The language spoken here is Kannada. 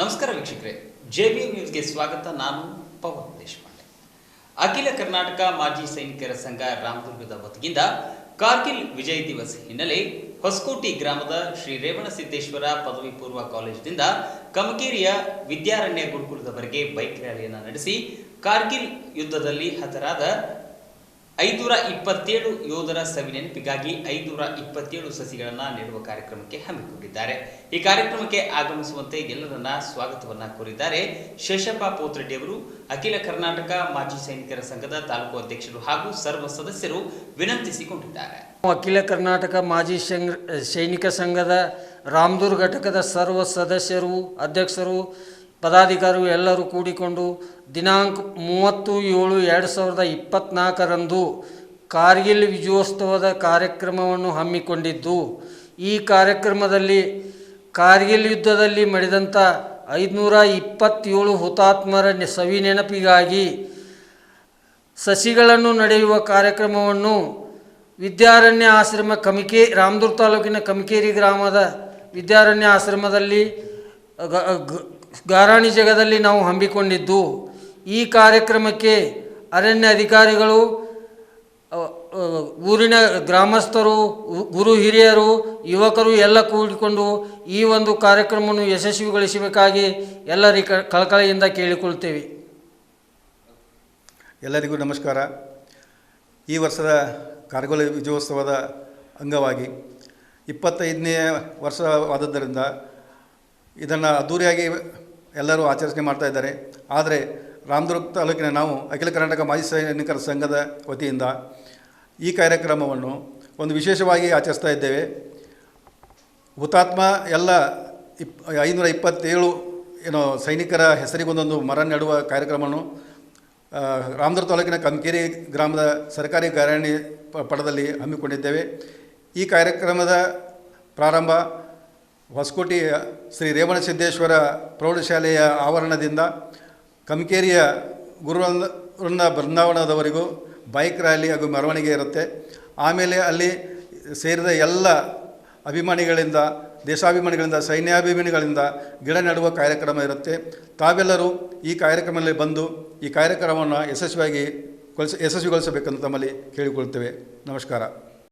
ನಮಸ್ಕಾರ ವೀಕ್ಷಕರೇ. ಜೆ ಬಿ ನ್ಯೂಸ್ಗೆ ಸ್ವಾಗತ. ನಾನು ಪವನ್ ದೇಶಪಾಂಡೆ. ಅಖಿಲ ಕರ್ನಾಟಕ ಮಾಜಿ ಸೈನಿಕರ ಸಂಘ ರಾಮದುರ್ಗದ ವತಿಯಿಂದ ಕಾರ್ಗಿಲ್ ವಿಜಯ್ ದಿವಸ್ ಹಿನ್ನೆಲೆ ಹೊಸಕೋಟಿ ಗ್ರಾಮದ ಶ್ರೀ ರೇವಣಸಿದ್ದೇಶ್ವರ ಪದವಿ ಪೂರ್ವ ಕಾಲೇಜಿನಿಂದ ಕಮಕೇರಿಯ ವಿದ್ಯಾರಣ್ಯ ಗುರುಕುಲದವರೆಗೆ ಬೈಕ್ ರ್ಯಾಲಿಯನ್ನು ನಡೆಸಿ ಕಾರ್ಗಿಲ್ ಯುದ್ಧದಲ್ಲಿ ಹತರಾದ ಐನೂರ ಇಪ್ಪತ್ತೇಳು ಯೋಧರ ಸವಿನೆನಪಿಗಾಗಿ ಐನೂರ ಇಪ್ಪತ್ತೇಳು ಸಸಿಗಳನ್ನು ನೆಡುವ ಕಾರ್ಯಕ್ರಮಕ್ಕೆ ಹಮ್ಮಿಕೊಂಡಿದ್ದಾರೆ. ಈ ಕಾರ್ಯಕ್ರಮಕ್ಕೆ ಆಗಮಿಸುವಂತೆ ಎಲ್ಲರನ್ನ ಸ್ವಾಗತವನ್ನ ಕೋರಿದ್ದಾರೆ ಶೇಷಪ್ಪ ಪೋತ್ರೆಡ್ಡಿ ಅವರು ಅಖಿಲ ಕರ್ನಾಟಕ ಮಾಜಿ ಸೈನಿಕರ ಸಂಘದ ತಾಲೂಕು ಅಧ್ಯಕ್ಷರು ಹಾಗೂ ಸರ್ವ ಸದಸ್ಯರು ವಿನಂತಿಸಿಕೊಂಡಿದ್ದಾರೆ. ಅಖಿಲ ಕರ್ನಾಟಕ ಮಾಜಿ ಸೈನಿಕ ಸಂಘದ ರಾಮದೂರ್ ಘಟಕದ ಸರ್ವ ಸದಸ್ಯರು, ಅಧ್ಯಕ್ಷರು ಪದಾಧಿಕಾರಿಗಳು ಎಲ್ಲರೂ ಕೂಡಿಕೊಂಡು ದಿನಾಂಕ ಮೂವತ್ತು ಏಳು ಎರಡು ಸಾವಿರದ ಇಪ್ಪತ್ತ್ನಾಲ್ಕರಂದು ಕಾರ್ಗಿಲ್ ವಿಜಯೋತ್ಸವದ ಕಾರ್ಯಕ್ರಮವನ್ನು ಹಮ್ಮಿಕೊಂಡಿದ್ದು, ಈ ಕಾರ್ಯಕ್ರಮದಲ್ಲಿ ಕಾರ್ಗಿಲ್ ಯುದ್ಧದಲ್ಲಿ ಮಡಿದಂಥ ಐದುನೂರ ಇಪ್ಪತ್ತೇಳು ಹುತಾತ್ಮರ ಸವಿ ನೆನಪಿಗಾಗಿ ಸಸಿಗಳನ್ನು ನಡೆಯುವ ಕಾರ್ಯಕ್ರಮವನ್ನು ವಿದ್ಯಾರಣ್ಯ ಆಶ್ರಮ ಕಮಿಕೆ, ರಾಮದುರ್ಗ ತಾಲೂಕಿನ ಕಮಿಕೇರಿ ಗ್ರಾಮದ ವಿದ್ಯಾರಣ್ಯ ಆಶ್ರಮದಲ್ಲಿ ಗಾರಾಣಿ ಜಗದಲ್ಲಿ ನಾವು ಹಮ್ಮಿಕೊಂಡಿದ್ದು ಈ ಕಾರ್ಯಕ್ರಮಕ್ಕೆ ಅರಣ್ಯ ಅಧಿಕಾರಿಗಳು ಊರಿನ ಗ್ರಾಮಸ್ಥರು, ಗುರು ಹಿರಿಯರು, ಯುವಕರು ಎಲ್ಲ ಕೂಡಿಕೊಂಡು ಈ ಒಂದು ಕಾರ್ಯಕ್ರಮವನ್ನು ಯಶಸ್ವಿಗೊಳಿಸಬೇಕಾಗಿ ಎಲ್ಲರಿಗೆ ಕ- ಕಳಕಳಿಯಿಂದ ಕೇಳಿಕೊಳ್ತೇವೆ. ಎಲ್ಲರಿಗೂ ನಮಸ್ಕಾರ. ಈ ವರ್ಷದ ಕಾರ್ಗೋಳ ವಿಜಯೋತ್ಸವದ ಅಂಗವಾಗಿ ಇಪ್ಪತ್ತೈದನೇ ವರ್ಷವಾದದ್ದರಿಂದ ಇದನ್ನು ಅದ್ದೂರಿಯಾಗಿ ಎಲ್ಲರೂ ಆಚರಣೆ ಮಾಡ್ತಾ ಇದ್ದಾರೆ. ಆದರೆ ರಾಮದುರ್ಗ ತಾಲೂಕಿನ ನಾವು ಅಖಿಲ ಕರ್ನಾಟಕ ಮಾಜಿ ಸೈನಿಕರ ಸಂಘದ ವತಿಯಿಂದ ಈ ಕಾರ್ಯಕ್ರಮವನ್ನು ಒಂದು ವಿಶೇಷವಾಗಿ ಆಚರಿಸ್ತಾ ಇದ್ದೇವೆ. ಹುತಾತ್ಮ ಎಲ್ಲ ಇಪ್, ಐನೂರ ಇಪ್ಪತ್ತೇಳು ಏನು ಸೈನಿಕರ ಹೆಸರಿಗೊಂದೊಂದು ಮರ ನೆಡುವ ಕಾರ್ಯಕ್ರಮವನ್ನು ರಾಮದುರ್ಗ ತಾಲೂಕಿನ ಕಮ್ಕೇರಿ ಗ್ರಾಮದ ಸರ್ಕಾರಿ ಪ- ಪಡದಲ್ಲಿ ಹಮ್ಮಿಕೊಂಡಿದ್ದೇವೆ. ಈ ಕಾರ್ಯಕ್ರಮದ ಪ್ರಾರಂಭ ಹೊಸಕೋಟೆಯ ಶ್ರೀ ರೇವಣಸಿದ್ದೇಶ್ವರ ಪ್ರೌಢಶಾಲೆಯ ಆವರಣದಿಂದ ಕಮಕೇರಿಯ ಗುರುವೃಂದ ಬೃಂದಾವನದವರೆಗೂ ಬೈಕ್ ರ್ಯಾಲಿ ಹಾಗೂ ಮೆರವಣಿಗೆ ಇರುತ್ತೆ. ಆಮೇಲೆ ಅಲ್ಲಿ ಸೇರಿದ ಎಲ್ಲ ಅಭಿಮಾನಿಗಳಿಂದ, ದೇಶಾಭಿಮಾನಿಗಳಿಂದ, ಸೈನ್ಯಾಭಿಮಾನಿಗಳಿಂದ ಗಿಡ ನೆಡುವ ಕಾರ್ಯಕ್ರಮ ಇರುತ್ತೆ. ತಾವೆಲ್ಲರೂ ಈ ಕಾರ್ಯಕ್ರಮದಲ್ಲಿ ಬಂದು ಈ ಕಾರ್ಯಕ್ರಮವನ್ನು ಯಶಸ್ವಿಯಾಗಿ ಗೊಳಿಸ ಯಶಸ್ವಿಗೊಳಿಸಬೇಕಂತ ತಮ್ಮಲ್ಲಿ ಕೇಳಿಕೊಳ್ತೇವೆ. ನಮಸ್ಕಾರ.